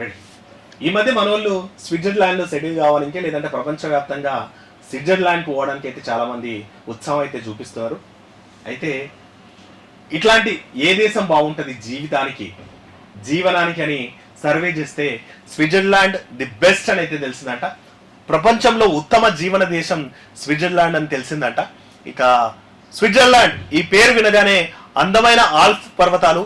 Ready ఈ మధ్య మన వాళ్ళు స్విట్జర్లాండ్లో సెటిల్ కావాలంటే లేదంటే ప్రపంచవ్యాప్తంగా స్విట్జర్లాండ్కి పోవడానికి అయితే చాలామంది ఉత్సాహం అయితే చూపిస్తున్నారు. అయితే ఇట్లాంటి ఏ దేశం బాగుంటుంది జీవితానికి జీవనానికి అని సర్వే చేస్తే స్విట్జర్లాండ్ ది బెస్ట్ అని అయితే తెలిసిందంట. ప్రపంచంలో ఉత్తమ జీవన దేశం స్విట్జర్లాండ్ అని తెలిసిందంట. ఇక స్విట్జర్లాండ్ ఈ పేరు వినగానే అందమైన ఆల్ఫ్ పర్వతాలు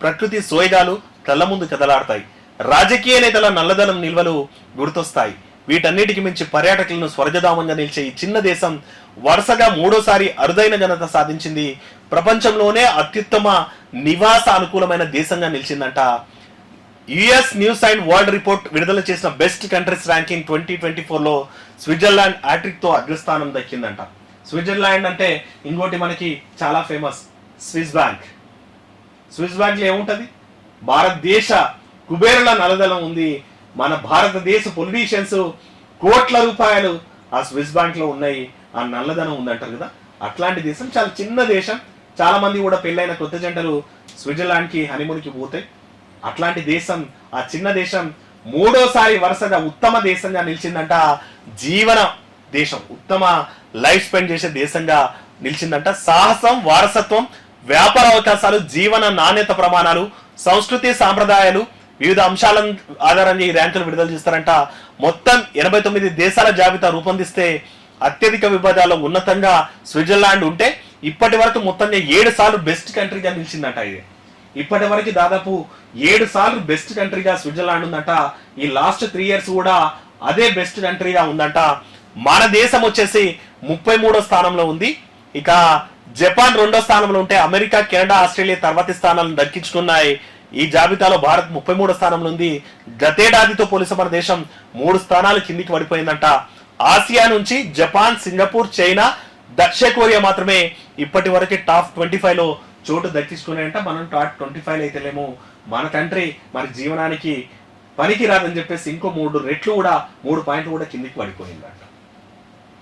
ప్రకృతి సోయగాలు కళ్ళ ముందు కదలాడతాయి. రాజకీయ నేతల నల్లదనం నిల్వలు గుర్తొస్తాయి. వీటన్నిటికి మించి పర్యాటకులను స్వర్గధామంగా నిలిచే ఈ చిన్న దేశం వరుసగా మూడోసారి అరుదైన ఘనత సాధించింది. ప్రపంచంలోనే అత్యుత్తమ నివాస అనుకూలమైన దేశంగా నిలిచిందంట. US news and world report విడుదల చేసిన best countries ranking twenty twenty ఫోర్లో స్విట్జర్లాండ్ ఆట్రిక్తో అగ్రస్థానం దక్కిందంట. స్విట్జర్లాండ్ అంటే ఇంకోటి మనకి చాలా famous Swiss bank. Swiss bank ఏముంటుంది? భారతదేశ కుబేరుల నలదలం ఉంది. మన భారతదేశ పొలిటీషియన్స్ కోట్ల రూపాయలు ఆ స్విస్ బ్యాంక్లో ఉన్నాయి. ఆ నల్లధనం ఉందంటారు కదా? అట్లాంటి దేశం చాలా చిన్న దేశం. చాలా మంది కూడా పెళ్ళైన కొత్త జంటలు స్విట్జర్లాండ్కి హనీమూన్కి పోతాయి. అట్లాంటి దేశం ఆ చిన్న దేశం మూడోసారి వరుసగా ఉత్తమ దేశంగా నిలిచిందంట జీవన దేశం. ఉత్తమ లైఫ్ స్పెండ్ చేసే దేశంగా నిలిచిందంట సాహసం వారసత్వం వ్యాపార అవకాశాలు జీవన నాణ్యత ప్రమాణాలు సంస్కృతి సాంప్రదాయాలు వివిధ అంశాలను ఆధారంగా ఈ ర్యాంకులు విడుదల చేస్తారంట. మొత్తం ఎనభై తొమ్మిది దేశాల జాబితా రూపొందిస్తే అత్యధిక విభాగాల్లో ఉన్నతంగా స్విట్జర్లాండ్ ఉంటే ఇప్పటి వరకు మొత్తంగా ఏడు సార్లు బెస్ట్ కంట్రీగా నిలిచిందంట ఇది. ఇప్పటి వరకు దాదాపు ఏడు సార్లు బెస్ట్ కంట్రీగా స్విట్జర్లాండ్ ఉందంట. ఈ లాస్ట్ త్రీ ఇయర్స్ కూడా అదే బెస్ట్ కంట్రీగా ఉందంట. మన దేశం వచ్చేసి ముప్పై మూడో స్థానంలో ఉంది. ఇక జపాన్ రెండో స్థానంలో ఉంటే అమెరికా కెనడా ఆస్ట్రేలియా తర్వాతి స్థానాలను దక్కించుకున్నాయి. ఈ జాబితాలో భారత్ ముప్పై మూడో స్థానంలో ఉంది. గతేడాదితో పోలిస్తే మన దేశం మూడు స్థానాలు కిందికి పడిపోయిందంట. ఆసియా నుంచి జపాన్ సింగపూర్ చైనా దక్షిణ కొరియా మాత్రమే ఇప్పటి వరకు టాప్ ట్వంటీ ఫైవ్లో చోటు దక్కించుకున్నాయంట. మనం టాప్ ట్వంటీ ఫైవ్ అయితేలేమో. మన కంట్రీ మన జీవనానికి పనికి రాదని చెప్పేసి ఇంకో మూడు రెట్లు కూడా మూడు పాయింట్లు కూడా కిందికి పడిపోయిందంట.